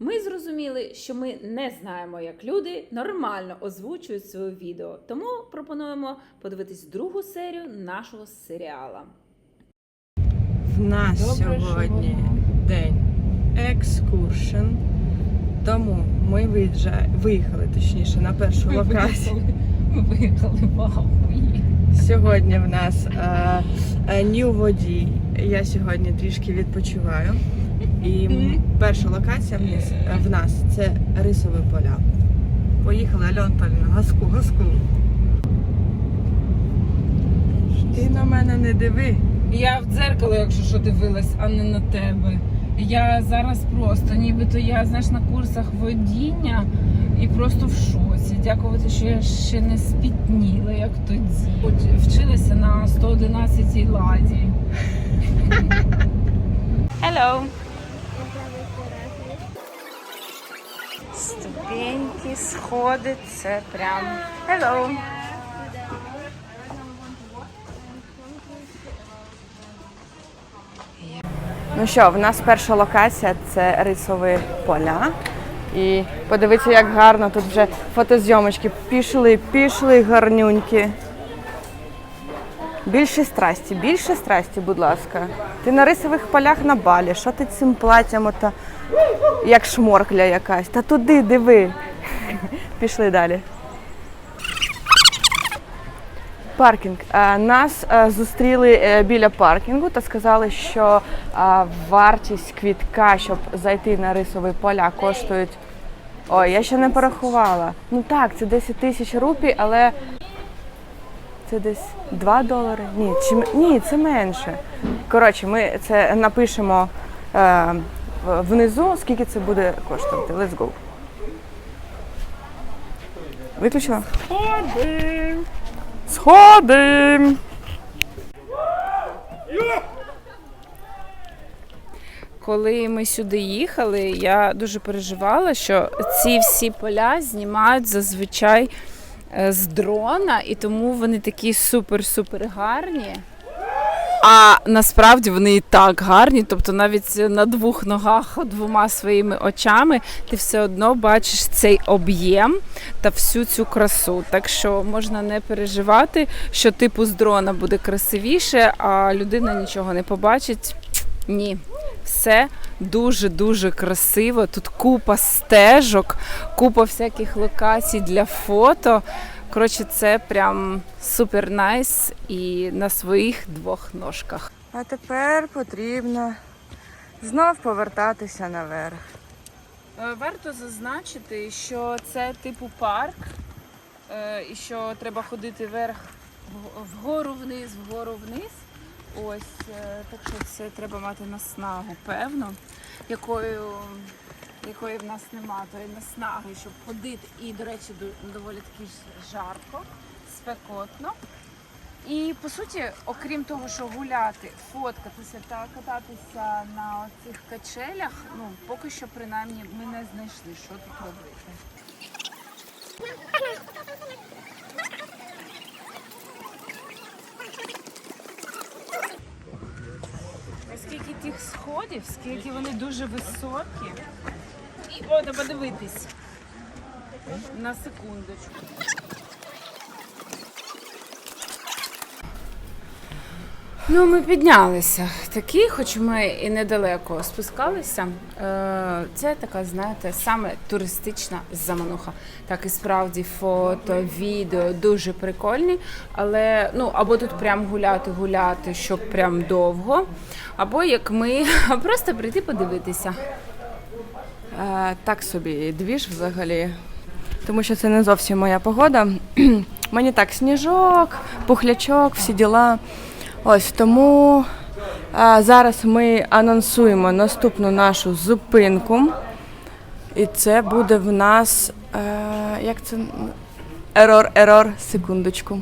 Ми зрозуміли, що ми не знаємо, як люди нормально озвучують своє відео, тому пропонуємо подивитись другу серію нашого серіала. В нас Добре, сьогодні день екскуршн. Тому ми виїжджа... виїхали точніше на першу локацію. Ми виїхали в Ахуї. Сьогодні в нас е, е, Нью водій. Я сьогодні трішки відпочиваю. І перша локація в нас, нас це рисові поля. Поїхали, Альон Павлівна, газку, газку. Ти на мене не диви. Я в дзеркало, якщо що дивилась, а не на тебе. Я зараз просто, нібито я знаєш на курсах водіння і просто в шоці. Дякувати, що я ще не спітніла, як тоді. Вчилася на 111 ладі. Hello! Ступеньки, сходи, прям. Hello! Ну що, в нас перша локація це рисові поля. І подивіться, як гарно тут вже фотозйомочки пішли, пішли гарнюньки. Більше страсті, більше страсті, будь ласка. Ти на рисових полях на балі. Що ти цим платям, ото, як шморкля якась? Та туди диви. Пішли далі. Паркінг. Е, Нас е, зустріли е, біля паркінгу та сказали, що вартість квітка, щоб зайти на рисові поля, коштують. Ой, я ще не порахувала. Ну так, це 10 тисяч рупій, але це десь 2 долари. Ні, чи ні, це менше. Коротше, ми це напишемо е, внизу, скільки це буде коштувати. Let's go. Виключила? Сходим! Сходим! Коли ми сюди їхали, я дуже переживала, що ці всі поля знімають зазвичай з дрона, і тому вони такі супер-супер гарні. А насправді вони і так гарні, тобто навіть на двох ногах, двома своїми очами, ти все одно бачиш цей об'єм та всю цю красу. Так що можна не переживати, що типу з дрона буде красивіше, а людина нічого не побачить. Ні, все дуже-дуже красиво. Тут купа стежок, купа всяких локацій для фото. Коротше, це прям супер найс і на своїх двох ножках. А тепер потрібно знов повертатися наверх. Е, Варто зазначити, що це типу парк, е, і що треба ходити вверх, вгору вниз, вгору вниз. Ось е, так що це треба мати наснагу, певно, якою, якої в нас нема, тої наснаги, щоб ходити. І, до речі, доволі таки жарко, спекотно. І по суті, окрім того, що гуляти, фоткатися та кататися на цих качелях, ну поки що принаймні ми не знайшли, що тут робити. Скільки тих сходів, скільки вони дуже високі. І о, подивитись. На секундочку. Ну, ми піднялися. Такі, хоч ми і недалеко спускалися. Е, Це така, знаєте, саме туристична замануха. Так і справді фото, відео дуже прикольні. Але ну або тут прям гуляти, гуляти, щоб прям довго, або як ми просто прийти подивитися. Е, так собі двіж взагалі. Тому що це не зовсім моя погода. Мені так сніжок, пухлячок, всі діла. Ось тому е, зараз ми анонсуємо наступну нашу зупинку. І це буде в нас. Е, як це? Ерор, ерор, секундочку.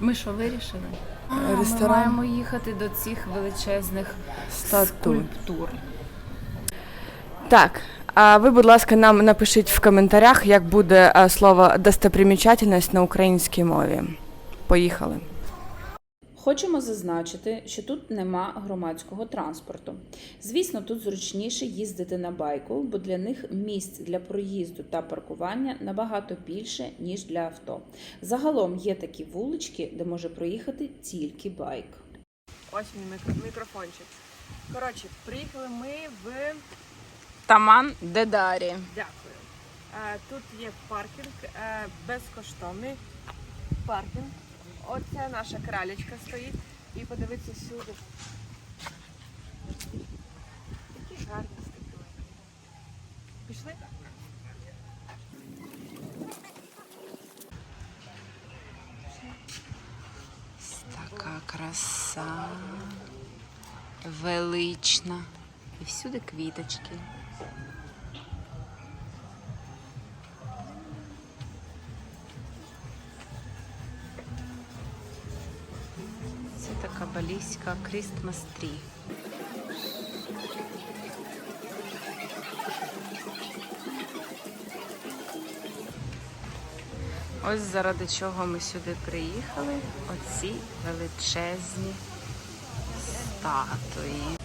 Ми що вирішили? Ми Ресторан маємо їхати до цих величезних статуй. скульптур. Так. А ви, будь ласка, нам напишіть в коментарях, як буде е, слово достопримічательність на українській мові. Поїхали. Хочемо зазначити, що тут нема громадського транспорту. Звісно, тут зручніше їздити на байку, бо для них місць для проїзду та паркування набагато більше, ніж для авто. Загалом є такі вулички, де може проїхати тільки байк. Ось мій мікрофончик. Коротше, приїхали ми в Таман Дедарі. Дякую. Е, Тут є паркінг, е, безкоштовний паркінг. Оце наша кралечка стоїть. І подивіться сюди. Які гарні статуї. Пішли? Така краса велична. І всюди квіточки. Така балійська Christmas tree. Ось заради чого ми сюди приїхали. Оці величезні статуї.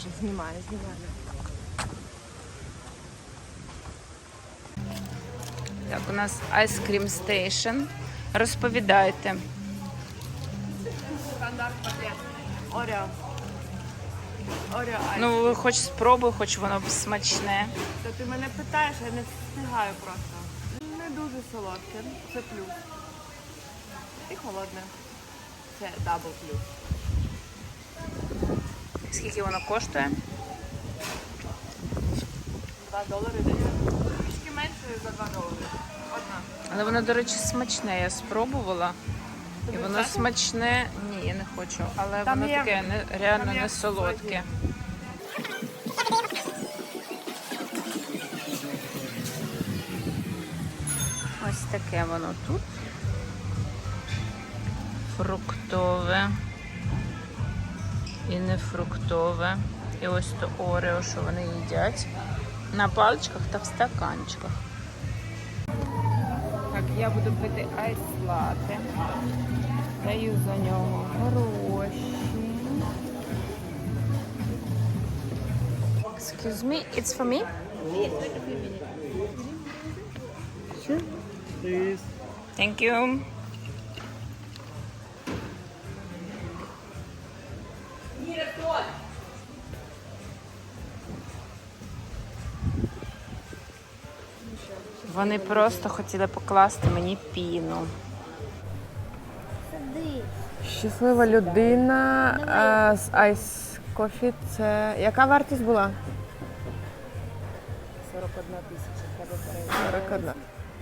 Блогерша знімає, знімає. Так, у нас Ice Cream Station. Розповідайте. Стандарт пакет. Оріо. Оріо айс. Ну, ви хоч спробуй, хоч воно смачне. То ти мене питаєш, я не встигаю просто. Не дуже солодке, це плюс. І холодне. Це дабл плюс. Скільки воно коштує? 2 долари десь. Трішки менше за 2 долари. Одна. Але воно, до речі, смачне. Я спробувала. І воно смачне. Ні, я не хочу. Але Там воно є- таке не, реально там є не солодке. Ось таке воно тут. Фруктове і не фруктове. І ось то орео, що вони їдять. На паличках та в стаканчиках. Так, я буду пити айс лати. Даю за нього гроші. Excuse me, it's for me? Please. Thank you. Вони просто хотіли покласти мені піну. Щаслива людина з Ice Coffee. Це яка вартість була? 41 тисяча. 41.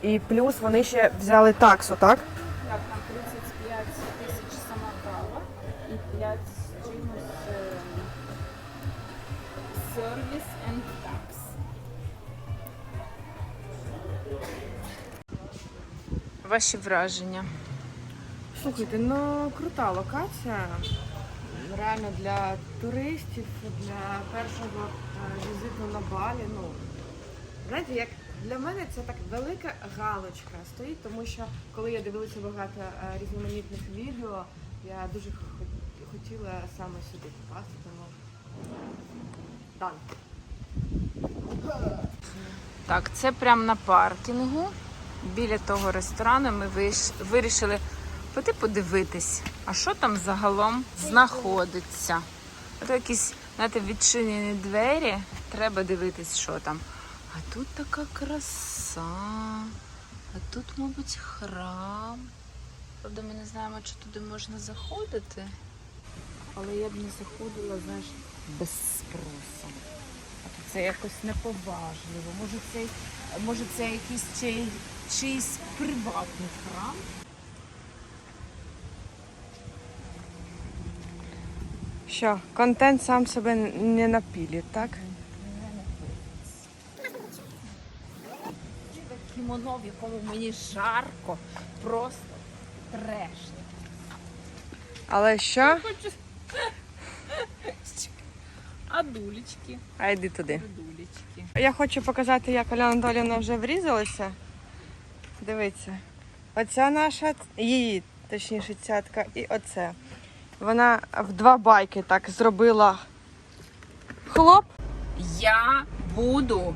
І плюс вони ще взяли таксу, так? Ваші враження. Слухайте, ну крута локація. Реально для туристів, для першого е, візиту на Балі. Ну, знаєте, як для мене це так велика галочка стоїть, тому що коли я дивилася багато е, різноманітних відео, я дуже хотіла саме сюди попасти, тому дан. Так, це прямо на паркінгу. Біля того ресторану ми вирішили піти подивитись, а що там загалом знаходиться. Ото якісь, знаєте, відчинені двері, треба дивитись, що там. А тут така краса. А тут, мабуть, храм. Правда, ми не знаємо, чи туди можна заходити. Але я б не заходила, знаєш, без спросу. А то це якось неповажливо. Може, це, може, це якийсь чий, чийсь приватний храм. Що, контент сам себе не напілі, так? Кімоно, в якому мені жарко, просто треш. Але що? А дулечки, А йди туди. дулечки. Я хочу показати, як Оляна Анатоліївна вже врізалася. Дивіться. Оця наша, її, точніше, цятка, і оце. Вона в два байки так зробила хлоп. Я буду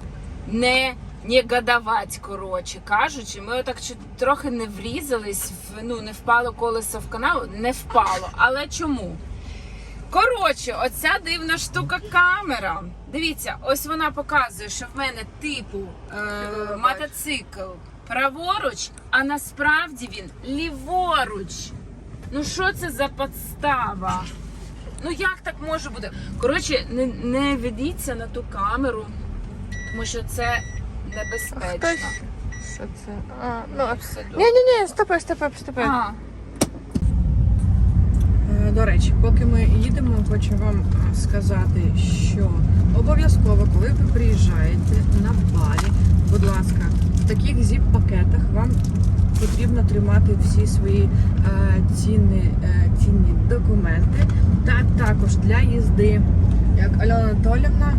не негодувати, коротше кажучи. Ми отак трохи не врізались, в, ну не впало колесо в канал, не впало. Але чому? Коротше, оця дивна штука камера. Дивіться, ось вона показує, що в мене типу е, мотоцикл праворуч, а насправді він ліворуч. Ну що це за подстава? Ну як так може бути? Коротше, не, не ведіться на ту камеру, тому що це небезпечно. Що це? А, ну, добре. ні, ні, ні, стопи, стопи, стопи. А, До речі, поки ми їдемо, хочу вам е, сказати, що обов'язково, коли ви приїжджаєте на Балі, будь ласка, в таких зіп-пакетах вам потрібно тримати всі свої е, цінні, е, цінні документи. Та також для їзди, як Альона Анатолівна,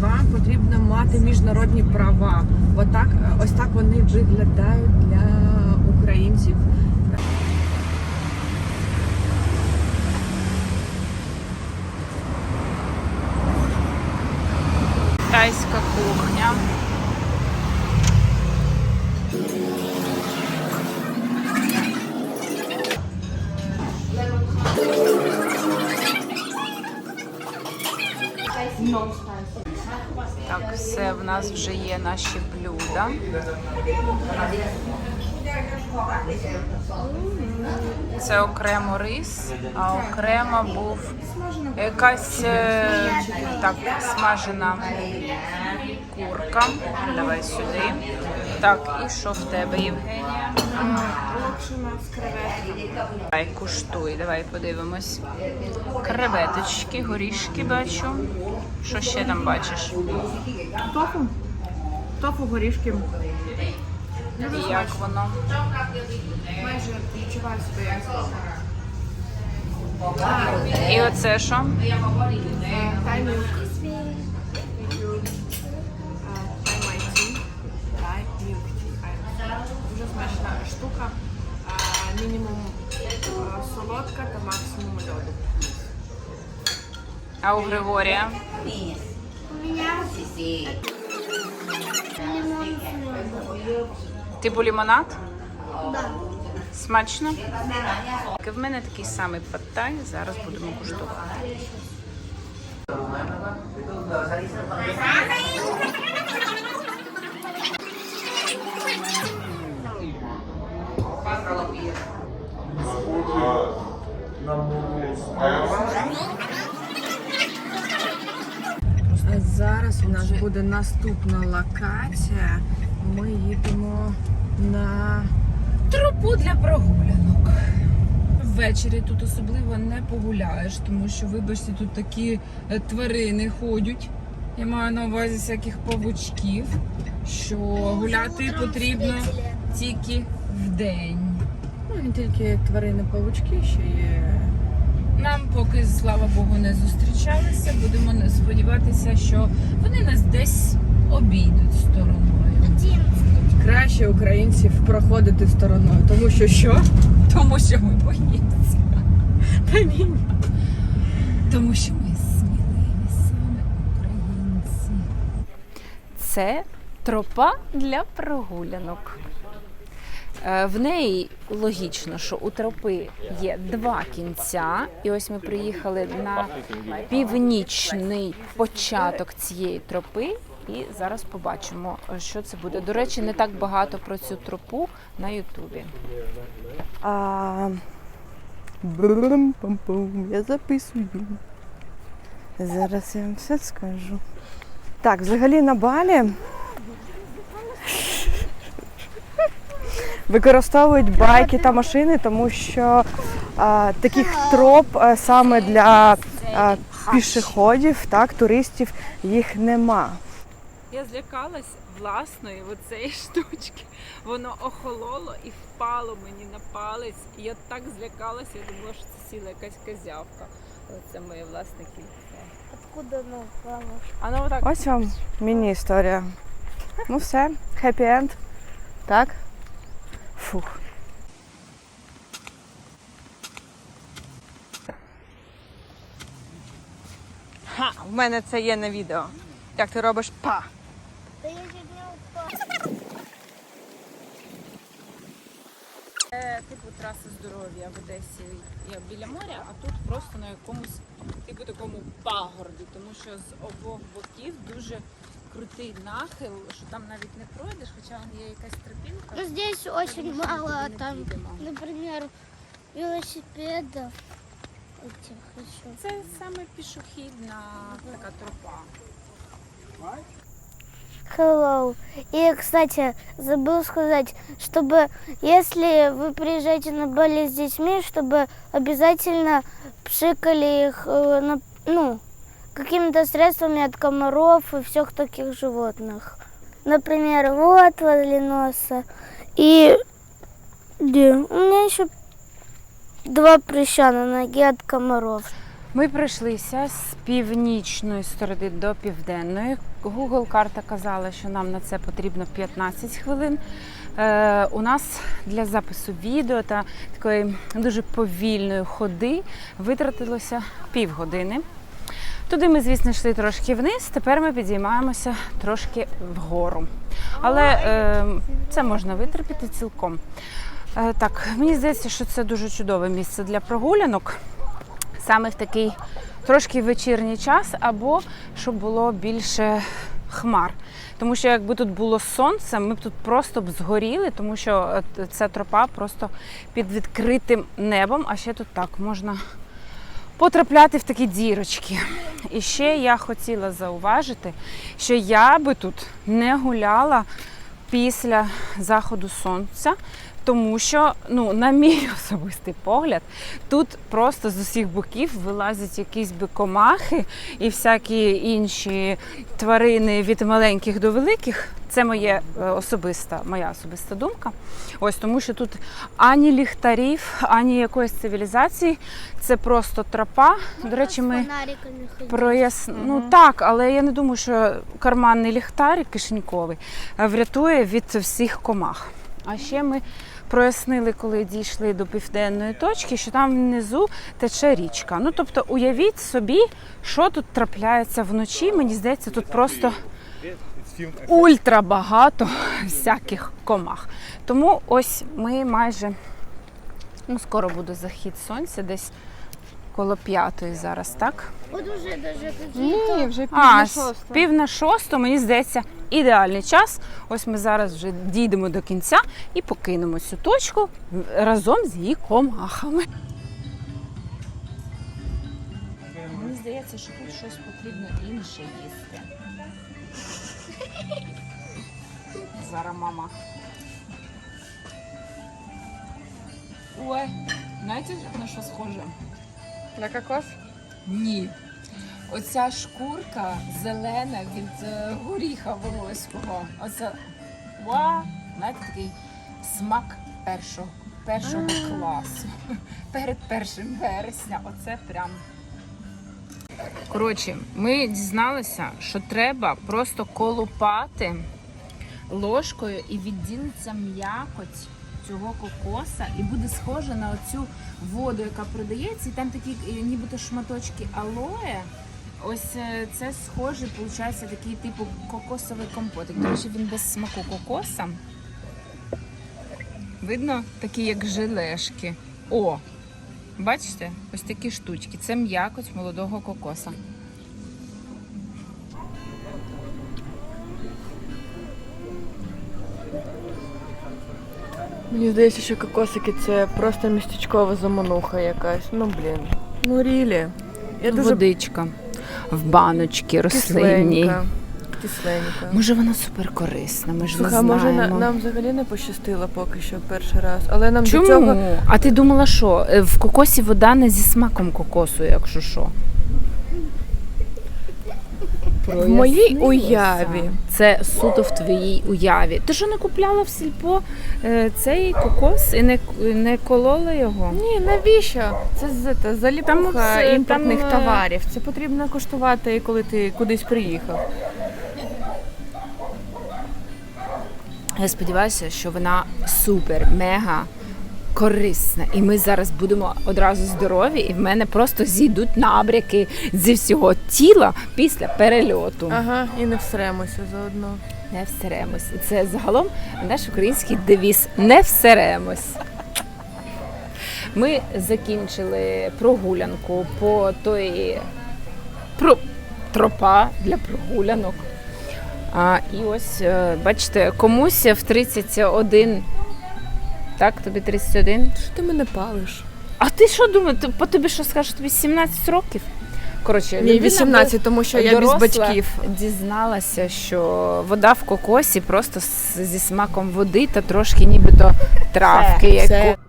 вам потрібно мати міжнародні права. Отак, ось так вони виглядають для українців. Тайська кухня. Так, все, в нас вже є наші блюда. Це окремо рис, а окремо був якась е, так, смажена курка. Давай сюди. Так, і що в тебе, Євгенія? Давай, куштуй, давай подивимось. Креветочки, горішки бачу. Що ще там бачиш? Тофу. Тофу горішки. І як воно? Майже відчуваю себе як І оце що? Tea. Дуже смачна штука. Мінімум солодка та максимум льоду. А у Григорія? Типу лімонад? Да. Смачно? В мене такий самий паттай, зараз будемо куштувати. А зараз у нас буде наступна локація. Ми їдемо на Тропу для прогулянок. Ввечері тут особливо не погуляєш, тому що, вибачте, тут такі е, тварини ходять. Я маю на увазі всяких павучків, що гуляти потрібно тільки вдень. ну, не тільки тварини павучки, ще є. Нам поки, слава Богу, не зустрічалися. Будемо сподіватися, що вони нас десь обійдуть стороною. Краще українців проходити стороною, тому що що? Тому що ми боїмося. Та. Тому що ми сміливі саме українці. Це тропа для прогулянок. Е, В неї логічно, що у тропи є два кінця, і ось ми приїхали на північний початок цієї тропи. І зараз побачимо, що це буде. До речі, не так багато про цю тропу на Ютубі. А... Я записую. Зараз я вам все скажу. Так, взагалі на Балі використовують байки та машини, тому що а, таких троп а, саме для а, пішоходів, так, туристів їх нема. Я злякалась власної оцеї штучки. Воно охололо і впало мені на палець. І я так злякалася, я думала, що це сіла якась козявка. Це моє власне кільце. Откуда оно упало? А ну отак. Ось вам міні-історія. Ну все, хеппі енд. Так? Фух. Ха, в мене це є на відео. Як ти робиш па. Да я чуть не упала. Це типу траси здоров'я в Одесі є біля моря, а тут просто на якомусь типу такому пагорбі, тому що з обох боків дуже крутий нахил, що там навіть не пройдеш, хоча є якась тропінка. Ну, здесь очень Конечно, мало не там, велосипедов. Этих еще. Це саме пішохідна така тропа Hello. И, кстати, забыл сказать, чтобы, если вы приезжаете на Бали с детьми, чтобы обязательно пшикали их, э, на- ну, какими-то средствами от комаров и всех таких животных. Например, вот возле носа. И где? У меня еще два прыща на ноге от комаров. Ми пройшлися з північної сторони до південної. Google карта казала, що нам на це потрібно 15 хвилин. Е, у нас для запису відео та такої дуже повільної ходи витратилося півгодини. Туди ми, звісно, йшли трошки вниз. Тепер ми підіймаємося трошки вгору. Але е, це можна витерпіти цілком. Е, так, мені здається, що це дуже чудове місце для прогулянок саме в такий трошки вечірній час, або щоб було більше хмар. Тому що якби тут було сонце, ми б тут просто б згоріли, тому що ця тропа просто під відкритим небом, а ще тут так можна потрапляти в такі дірочки. І ще я хотіла зауважити, що я би тут не гуляла після заходу сонця, тому що, ну, на мій особистий погляд, тут просто з усіх боків вилазять якісь би комахи і всякі інші тварини від маленьких до великих. Це моє е, особиста, моя особиста думка. Ось тому, що тут ані ліхтарів, ані якоїсь цивілізації. Це просто тропа. До речі, ми. Прояс... Ну так, але я не думаю, що карманний ліхтар кишеньковий врятує від всіх комах. А ще ми прояснили, коли дійшли до південної точки, що там внизу тече річка. Ну тобто, уявіть собі, що тут трапляється вночі. Мені здається, тут просто ультра багато всяких комах. Тому ось ми майже ну, скоро буде захід сонця, десь коло п'ятої зараз, так? Вот уже даже. Ні, вже пів на шосту. пів на шосту, мені здається, ідеальний час. Ось ми зараз вже дійдемо до кінця і покинемо цю точку разом з її комахами. Мені здається, що тут щось потрібно інше їсти. Зараз мама. Ой, знаєте, на що схоже? На кокос? Ні. Оця шкурка зелена від е, горіха волоського. Оце ва, знаєте, такий смак першого, першого класу. Перед першим вересня. Оце прям. Коротше, ми дізналися, що треба просто колупати ложкою і відділиться м'якоть цього кокоса, і буде схоже на оцю воду, яка продається, і там такі е, нібито шматочки алоє. Ось е, це схоже, виходить, такий типу кокосовий компотик. До речі, він без смаку кокоса. Видно, такі як желешки. О! Бачите? Ось такі штучки. Це м'якоть молодого кокоса. Мені здається, що кокосики це просто містечкова замануха якась. Ну блін. Ну рілі. Я дуже Водичка в баночці рослинні. кисленька. Кисленька. Може, вона суперкорисна, ми ж Слухай, не знаємо. може на, нам взагалі не пощастило поки що перший раз. Але нам Чому? до цього. А ти думала, що Е, в кокосі вода не зі смаком кокосу, якщо що? В моїй уяві. Це суто в твоїй уяві. Ти що не купляла в сільпо е, цей кокос і не, не колола його? Ні, навіщо? Це з Там заліпуха все, імпортних там, е, товарів. Це потрібно коштувати, коли ти кудись приїхав. Я сподіваюся, що вона супер, мега корисна. І ми зараз будемо одразу здорові, і в мене просто зійдуть набряки зі всього тіла після перельоту. Ага, і не всремося заодно. Не всеремось. І це загалом наш український девіз не всеремось. Ми закінчили прогулянку по тої про... тропа для прогулянок. А, і ось, е, бачите, комусь в 31. Так, тобі 31? Що ти мене палиш? А ти що думаєш? По тобі що скажеш? Тобі 17 років? Коротше, Ні, людина 18, тому що я без доросла батьків. дізналася, що вода в кокосі просто з- зі смаком води та трошки нібито травки. Все, яку.